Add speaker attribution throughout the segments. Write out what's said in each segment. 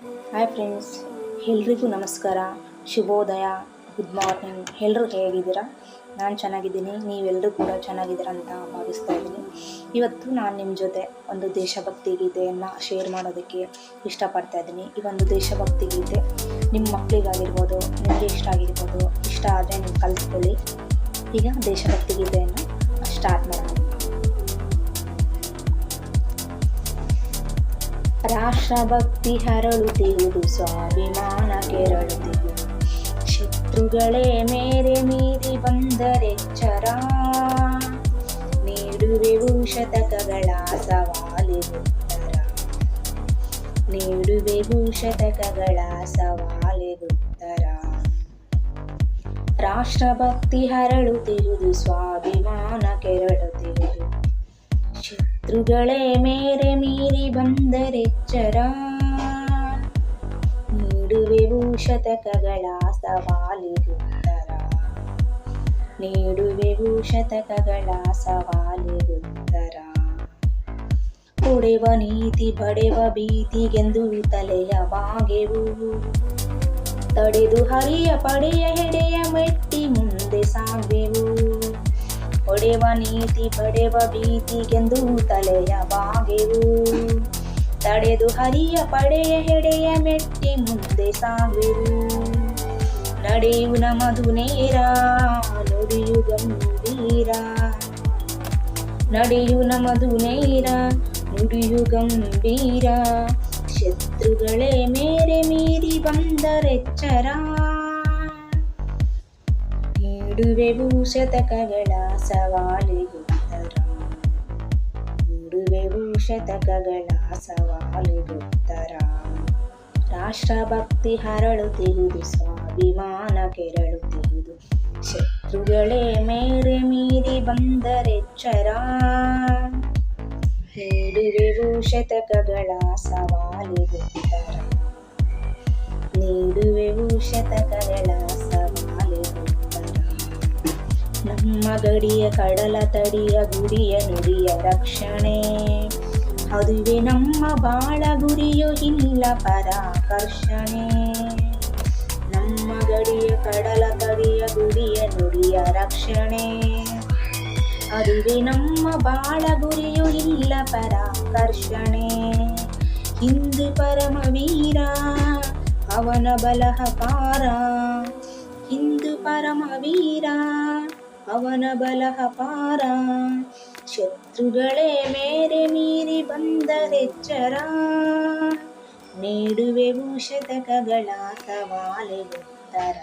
Speaker 1: Hi friends ಎಲ್ರಿಗೂ ನಮಸ್ಕಾರ. ಶುಭೋದಯ ಗುಡ್ ಮಾರ್ನಿಂಗ್ ಎಲ್ಲರೂ ಹೇಗಿದ್ದೀರಾ? ನಾನು ಚೆನ್ನಾಗಿದ್ದೀನಿ ನೀವೆಲ್ಲರೂ ಕೂಡ ಚೆನ್ನಾಗಿದ್ದೀರಾ ಅಂತ ಭಾವಿಸ್ತಾ ಇದ್ದೀನಿ. ಇವತ್ತು ನಾನು ನಿಮ್ಮ ಜೊತೆ ಒಂದು ದೇಶಭಕ್ತಿ ಗೀತೆಯನ್ನು ಶೇರ್ ಮಾಡೋದಕ್ಕೆ ಇಷ್ಟಪಡ್ತಾ ಇದ್ದೀನಿ. ಈ ಒಂದು ದೇಶಭಕ್ತಿ ಗೀತೆ ನಿಮ್ಮ ಮಕ್ಕಳಿಗಾಗಿರ್ಬೋದು ನಿಮಗೆ ಇಷ್ಟ ಆಗಿರ್ಬೋದು, ಇಷ್ಟ ಆದರೆ ನೀವು ಕಲಿಸ್ಕೊಳ್ಳಿ ಈಗ ದೇಶಭಕ್ತಿ ಗೀತೆಯನ್ನು ಸ್ಟಾರ್ಟ್ ಮಾಡೋಣ. ರಾಷ್ಟ್ರಭಕ್ತಿ ಹರಳುತ್ತಿರುವುದು, ಸ್ವಾಭಿಮಾನ ಕೆರಳುತ್ತಿರುವುದು. ಶತ್ರುಗಳೇ, ಮೇರೆ ಮೀರಿ ಬಂದರೆಚ್ಚರ ನೀಡುವೆವು ಶತಕಗಳ ಸವಾಲಿಗುತ್ತರ ನೀಡುವೆವು ಶತಕಗಳ ಸವಾಲಿರುತ್ತರ. ರಾಷ್ಟ್ರಭಕ್ತಿ ಹರಳುತ್ತಿರುವುದು, ಸ್ವಾಭಿಮಾನ ಶತ್ರುಗಳೇ ಮೇರೆ ಮೀರಿ ಬಂದರೆಚ್ಚರ ನೀಡುವೆವು ಶತಕಗಳ ಸವಾಲಿಗುತ್ತರ ನೀಡುವೆವು ಶತಕಗಳ ಸವಾಲಿಗುತ್ತರ ಪಡೆವ ನೀತಿ ಪಡೆವ ಭೀತಿಗೆಂದು ತಲೆಯ ಬಾಗೆವು. ತಡೆದು ಹರಿಯ ಪಡೆಯ ಹೆಡೆಯ ಮೆಟ್ಟಿ ಮುಂದೆ ಸಾಗೆವು ಹೊಡೆವ ನೀತಿ, ಪಡೆವ ಭೀತಿಗೆಂದು ತಲೆಯ ಬಾಗೆವು ತಡೆದು ಹರಿಯ ಪಡೆಯ ಹೆಡೆಯ ಮೆಟ್ಟಿ ಮುಂದೆ ಸಾಗೆವು ನಡೆಯು ನಮದು ನೇರ, ನುಡಿಯು ಗಂಭೀರ ನಡೆಯು ನಮದು ನೇರ, ನುಡಿಯು ಗಂಭೀರ. ಶತ್ರುಗಳೇ, ಮೇರೆ ಮೀರಿ ಬಂದರೆಚ್ಚರ ನೀಡುವೆವು ಶತಕಗಳ ಸವಾಲಿಗುತ್ತರ ನೋಡುವೆವು ಶತಕಗಳ ಸವಾಲಿಗುತ್ತರ ರಾಷ್ಟ್ರಭಕ್ತಿ ಹರಳುತ್ತಿರುವುದು ಸ್ವಾಭಿಮಾನ ಕೆರಳುತ್ತಿರುವುದು ಶತ್ರುಗಳೇ ಮೇರೆ ಮೀರಿ ಬಂದರೆಚ್ಚರ ನೀಡುವೆವು ಶತಕಗಳ ಸವಾಲಿಗುತ್ತರ ನೀಡುವೆವು ಶತಕಗಳ ನಮ್ಮ ಗಡಿಯ ಕಡಲ ತಡಿಯ ಗುರಿಯ ನುಡಿಯ ರಕ್ಷಣೆ. ಅದುವೆ ನಮ್ಮ ಬಾಳ ಗುರಿಯು ಇಲ್ಲ ಪರಾಕರ್ಷಣೆ. ನಮ್ಮ ಗಡಿಯ ಕಡಲ ತಡಿಯ ಗುರಿಯ ನುಡಿಯ ರಕ್ಷಣೆ. ಅದುವೆ ನಮ್ಮ ಬಾಳ ಗುರಿಯು ಇಲ್ಲ ಪರಾಕರ್ಷಣೆ. ಹಿಂದು ಪರಮವೀರ ಅವನ ಬಲಹಪಾರ ಹಿಂದು ಪರಮವೀರ ಅವನ ಬಲಹಪಾರ. ಶತ್ರುಗಳೇ ಮೇರೆ ಮೀರಿ ಬಂದರೆಚ್ಚರ ನೀಡುವೆವು ಶತಕಗಳ ಸವಾಲಿಗುತ್ತರ.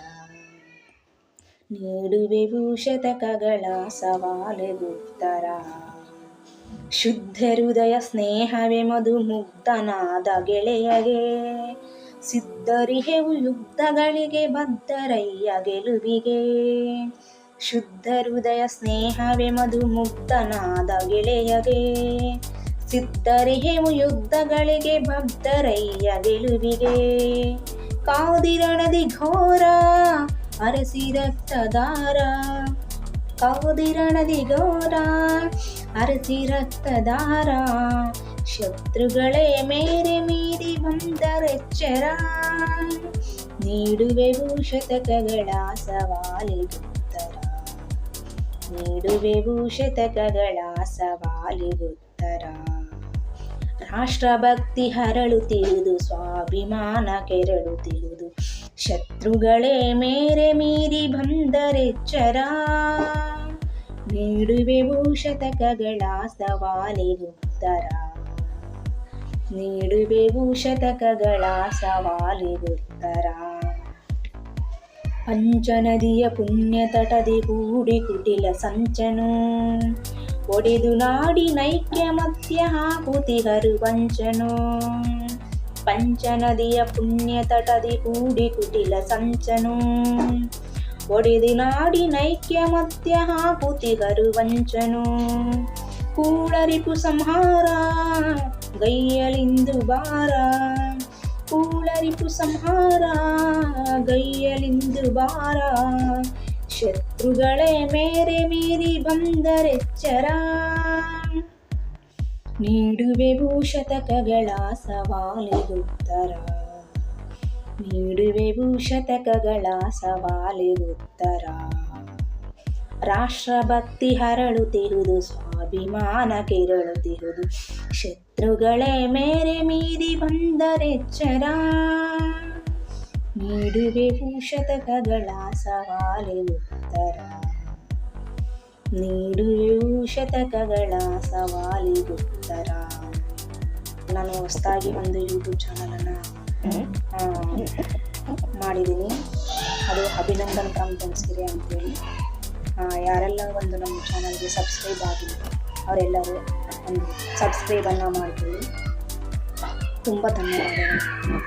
Speaker 1: ನೀಡುವೆವು ಶತಕಗಳ ಸವಾಲಿಗುತ್ತರ. ಶುದ್ಧ ಹೃದಯ ಸ್ನೇಹವೇ ಮಧು ಮುಗ್ಧನಾದ ಗೆಳೆಯಗೆ. ಸಿದ್ಧರಿಹೆವು ಯುದ್ಧಗಳಿಗೆ ಬದ್ಧರಯ್ಯ ಗೆಲುವಿಗೆ. ಶುದ್ಧ ಹೃದಯ ಸ್ನೇಹವೇ ಮಧು ಮುಗ್ಧನಾದ ಗೆಳೆಯಗೆ. ಸಿದ್ಧರಿಹೆವು ಯುದ್ಧಗಳಿಗೆ ಭಕ್ತರಯ್ಯ ಗೆಲುವಿಗೆ. ಕಾದಿರಣದಿ ಘೋರ, ಅರಸಿ ರಕ್ತದಾರ. ಕಾದಿರಣದಿ ಘೋರ, ಅರಸಿ ರಕ್ತದಾರ. ಶತ್ರುಗಳೇ ಮೇರೆ ಮೀರಿ ಬಂದರೆಚ್ಚರ ನೀಡುವೆವು ಶತಕಗಳ ಸವಾಲಿಗುತ್ತರ ನೀಡುವೆವು ಶತಕಗಳ ಸವಾಲಿಗುತ್ತರ ರಾಷ್ಟ್ರಭಕ್ತಿ ಹರಳುತ್ತಿರುವುದು ಸ್ವಾಭಿಮಾನ ಕೆರಳುತ್ತಿರುವುದು ಶತ್ರುಗಳೇ ಮೇರೆ ಮೀರಿ ಬಂದರೆಚ್ಚರ. ನೀಡುವೆವು ಶತಕಗಳ ಸವಾಲಿಗುತ್ತರ ನೀಡುವೆವು ಶತಕಗಳ ಸವಾಲಿಗುತ್ತರ ಪಂಚನದಿಯ ಪುಣ್ಯ ತಟದಿ ಕೂಡಿ ಕುಟಿಲ ಸಂಚನು ಒಡೆದು ನಾಡಿ ನೈಕ್ಯ ಮಧ್ಯ ಹಾಕುತಿಹರು ವಂಚನು ಪಂಚನದಿಯ ಪುಣ್ಯ ತಟದಿ ಕೂಡಿ ಕುಟಿಲ ಸಂಚನು ಒಡೆದು ನಾಡಿ ನೈಕ್ಯ ಮಧ್ಯ ಹಾಕುತಿಗರು ವಂಚನು ಕೂಳರಿಪು ಸಂಹಾರ ಗೈಯಲಿಂದು ಬಾರ ಕೂಳರಿಪು ಸಂಹಾರ, ಗೈಯಲಿಂದು ಬಾರ ಶತ್ರುಗಳೇ ಮೇರೆ ಮೀರಿ ಬಂದರೆಚ್ಚರ ನೀಡುವೆವು ಶತಕಗಳ ಸವಾಲಿಗುತ್ತರ ನೀಡುವೆವು ಶತಕಗಳ ಸವಾಲಿಗೆ ಉತ್ತರ ರಾಷ್ಟ್ರಭಕ್ತಿ ಹರಳುತ್ತಿರುವುದು, ಸ್ವಾಭಿಮಾನ ಕೆರಳುತ್ತಿರುವುದು. ಶತ್ರುಗಳೇ ಮೇರೆ ಮೀರಿ ಬಂದರೆಚ್ಚರ ನೀಡುವೆವು ಶತಕಗಳ ಸವಾಲೆ ಉತ್ತರ. ನೀಡುವೆವು ಶತಕಗಳ ಸವಾಲೆ ಉತ್ತರ. ನಾನು ಹೊಸದಾಗಿ ಒಂದು ಯೂಟ್ಯೂಬ್ ಚಾನಲನ್ನು ಮಾಡಿದ್ದೀನಿ. ಅದು ಅಭಿನಂದನ್ ಫ್ರಮ್ ತನಸ್ಗಿರಿ ಅಂತೇಳಿ. ಯಾರೆಲ್ಲ ಒಂದು ನಮ್ಮ ಚಾನಲ್ಗೆ ಸಬ್ಸ್ಕ್ರೈಬ್ ಆಗಿಲ್ಲ ಅವರೆಲ್ಲರೂ ಒಂದು ಸಬ್ಸ್ಕ್ರೈಬನ್ನು ಮಾಡಿಕೊಳ್ಳಿ. ತುಂಬ ಧನ್ಯವಾದಗಳು.